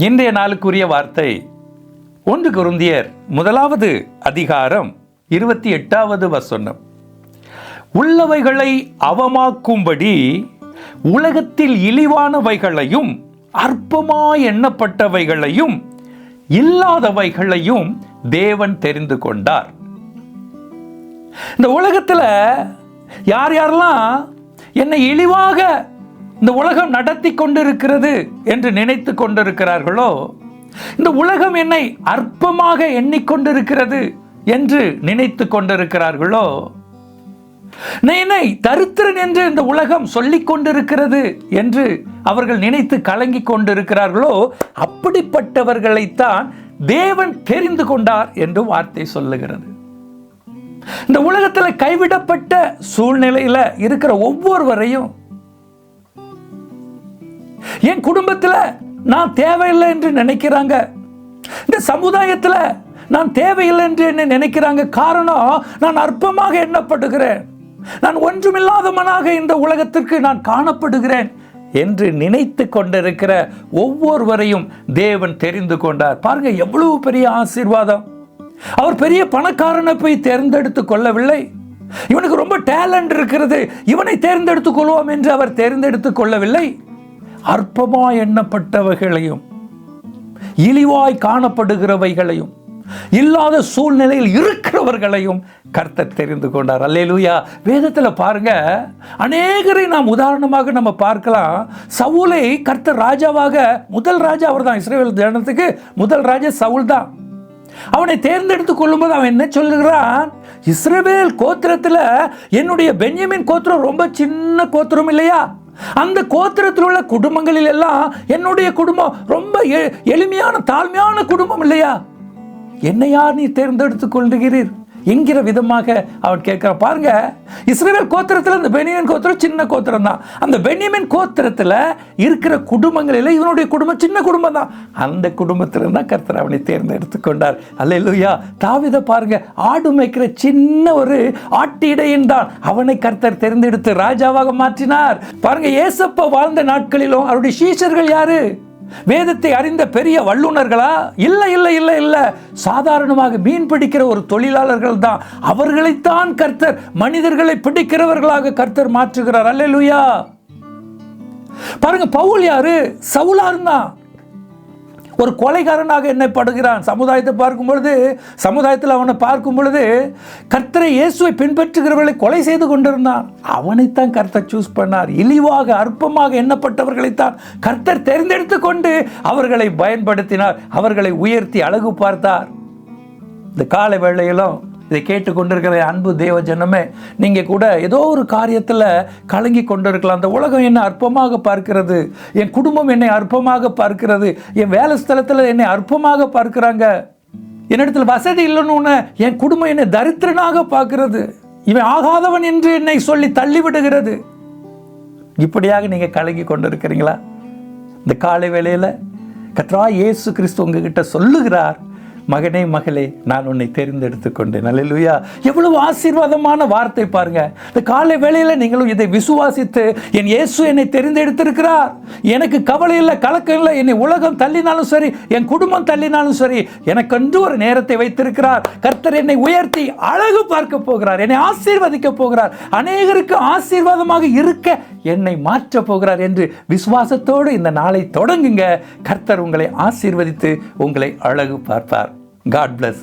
இன்றைய நாளுக்குரிய வார்த்தை ஒன்று குருந்தியர் முதலாவது அதிகாரம் இருபத்தி எட்டாவது வசனம். உள்ளவைகளை அவமாக்கும்படி உலகத்தில் இழிவானவைகளையும் அற்பமாய் எண்ணப்பட்டவைகளையும் இல்லாதவைகளையும் தேவன் தெரிந்து கொண்டார். இந்த உலகத்தில் யார் யாரெல்லாம் என்னை இழிவாக இந்த உலகம் நடத்தி கொண்டிருக்கிறது என்று நினைத்து கொண்டிருக்கிறார்களோ? இந்த உலகம் என்னை அற்பமாக எண்ணிக்கொண்டிருக்கிறது என்று நினைத்து கொண்டிருக்கிறார்களோ? என்னை தருத்திரன் என்று இந்த உலகம் சொல்லிக் கொண்டிருக்கிறது என்று அவர்கள் நினைத்து கலங்கி கொண்டிருக்கிறார்களோ? அப்படிப்பட்டவர்களைத்தான் தேவன் தெரிந்து கொண்டார் என்று வார்த்தை சொல்லுகிறது. இந்த உலகத்தில் கைவிடப்பட்ட சூழ்நிலையில் இருக்கிற ஒவ்வொருவரையும் என் குடும்பத்தில் நான் தேவையில்லை என்று நினைக்கிறாங்க. இந்த சமுதாயத்தில் நான் தேவையில்லை என்று என்ன நினைக்கிறாங்க. காரணம் நான் அற்பமாக எண்ணப்படுகிறேன். நான் ஒன்றுமில்லாதவனாக இந்த உலகத்திற்கு நான் காணப்படுகிறேன் என்று நினைத்து கொண்டிருக்கிற ஒவ்வொருவரையும் தேவன் தெரிந்து கொண்டார். பாருங்க எவ்வளவு பெரிய ஆசீர்வாதம். அவர் பெரிய பணக்காரனை போய் தேர்ந்தெடுத்து கொள்ளவில்லை. இவனுக்கு ரொம்ப டேலண்ட் இருக்கிறது. இவனை தேர்ந்தெடுத்துக் கொள்வோம் என்று அவர் தேர்ந்தெடுத்துக் கொள்ளவில்லை. அற்பமாய் எண்ணப்பட்டவைகளையும் இழிவாய் காணப்படுகிறவைகளையும் இல்லாத சூழ்நிலையில் இருக்கிறவர்களையும் கர்த்தர் தெரிந்து கொண்டார். அல்லேலூயா. வேதத்தில் பாருங்க அநேகரை நாம் உதாரணமாக நம்ம பார்க்கலாம். சவுலை கர்த்தர் ராஜாவாக முதல் ராஜா அவர் தான் இஸ்ரேல் ஜனத்துக்கு முதல் ராஜா சவுல் தான். அவனை தேர்ந்தெடுத்து கொள்ளும்போது அவன் என்ன சொல்லுகிறான்? இஸ்ரேல் கோத்திரத்தில் என்னுடைய பென்யமின் கோத்திரம் ரொம்ப சின்ன கோத்திரம் இல்லையா? அந்த கோத்திரத்தில் உள்ள குடும்பங்களில் எல்லாம் என்னுடைய குடும்பம் ரொம்ப எளிமையான தாழ்மையான குடும்பம் இல்லையா? என்னை யார் நீ தேர்ந்தெடுத்துக் கொள்கிறீர்? என்கிற விதமாக அவன் கேட்கிறான். பாருங்க இஸ்ரேல் கோத்திரத்தில் அந்த பெனியமின் கோத்திரம் சின்ன கோத்திரம் தான். அந்த பெனியமின் கோத்திரத்தில் இருக்கிற குடும்பங்களில் இவனுடைய குடும்பம் சின்ன குடும்பம் தான். அந்த குடும்பத்தில் தான் கர்த்தர் அவனை தேர்ந்தெடுத்து கொண்டார். அல்ல இல்லையா தாவித பாருங்க ஆடு மேய்க்கிற சின்ன ஒரு ஆட்டிடையன் தான். அவனை கர்த்தர் தேர்ந்தெடுத்து ராஜாவாக மாற்றினார். பாருங்க ஏசப்பா வாழ்ந்த நாட்களிலும் அவருடைய சீஷர்கள் யாரு? வேதத்தை அறிந்த பெரிய வல்லுனர்களா இல்லை இல்லை இல்லை இல்லை. சாதாரணமாக மீன் பிடிக்கிற ஒரு தொழிலாளர்கள் தான். அவர்களைத்தான் கர்த்தர் மனிதர்களை பிடிக்கிறவர்களாக கர்த்தர் மாற்றுகிறார். அல்லேலூயா. பாருங்க பவுல் யாரு? சவுலா இருந்தான். ஒரு கொலைகாரனாக எண்ணப்படுகிறான் சமுதாயத்தை பார்க்கும் பொழுது சமுதாயத்தில் அவனை பார்க்கும் பொழுது கர்த்தரை இயேசுவை பின்பற்றுகிறவர்களை கொலை செய்து கொண்டிருந்தான். அவனைத்தான் கர்த்தர் சூஸ் பண்ணார். இழிவாக அற்பமாக எண்ணப்பட்டவர்களைத்தான் கர்த்தர் தேர்ந்தெடுத்து கொண்டு அவர்களை பயன்படுத்தினார். அவர்களை உயர்த்தி அழகு பார்த்தார். இந்த காலை வேளையிலும் இதை கேட்டுக்கொண்டிருக்கிற என் அன்பு தேவ ஜனமே நீங்கள் கூட ஏதோ ஒரு காரியத்தில் கலங்கி கொண்டிருக்கலாம் அந்த உலகம் என்னை அற்பமாக பார்க்கிறது. என் குடும்பம் என்னை அற்பமாக பார்க்கிறது. என் வேலை ஸ்தலத்தில் என்னை அற்பமாக பார்க்கிறாங்க. என்னிடத்தில் வசதி இல்லைன்னு என் குடும்பம் என்னை தரித்திரனாக பார்க்கிறது. இவன் ஆகாதவன் என்று என்னை சொல்லி தள்ளிவிடுகிறது. இப்படியாக நீங்கள் கலங்கி கொண்டிருக்கிறீங்களா இந்த காலை வேளையில் கத்ரா இயேசு கிறிஸ்து உங்ககிட்ட சொல்லுகிறார் மகனே மகளே நான் உன்னை தேர்ந்தெடுத்து கொண்டேன். அல்லேலூயா. எவ்வளவு ஆசீர்வாதமான வார்த்தை பாருங்க. இந்த காலை வேளையில் நீங்களும் இதை விசுவாசித்து என் இயேசு என்னை தெரிந்தெடுத்திருக்கிறார். எனக்கு கவலை இல்லை கலக்கம் இல்லை. என்னை உலகம் தள்ளினாலும் சரி என் குடும்பம் தள்ளினாலும் சரி எனக்கென்று ஒரு நேரத்தை வைத்திருக்கிறார். கர்த்தர் என்னை உயர்த்தி அழகு பார்க்க போகிறார் என்னை ஆசீர்வதிக்க போகிறார். அநேகருக்கு ஆசீர்வாதமாக இருக்க என்னை மாற்ற போகிறார் என்று விசுவாசத்தோடு இந்த நாளை தொடங்குங்க. கர்த்தர் உங்களை ஆசீர்வதித்து உங்களை அழகு பார்ப்பார். God bless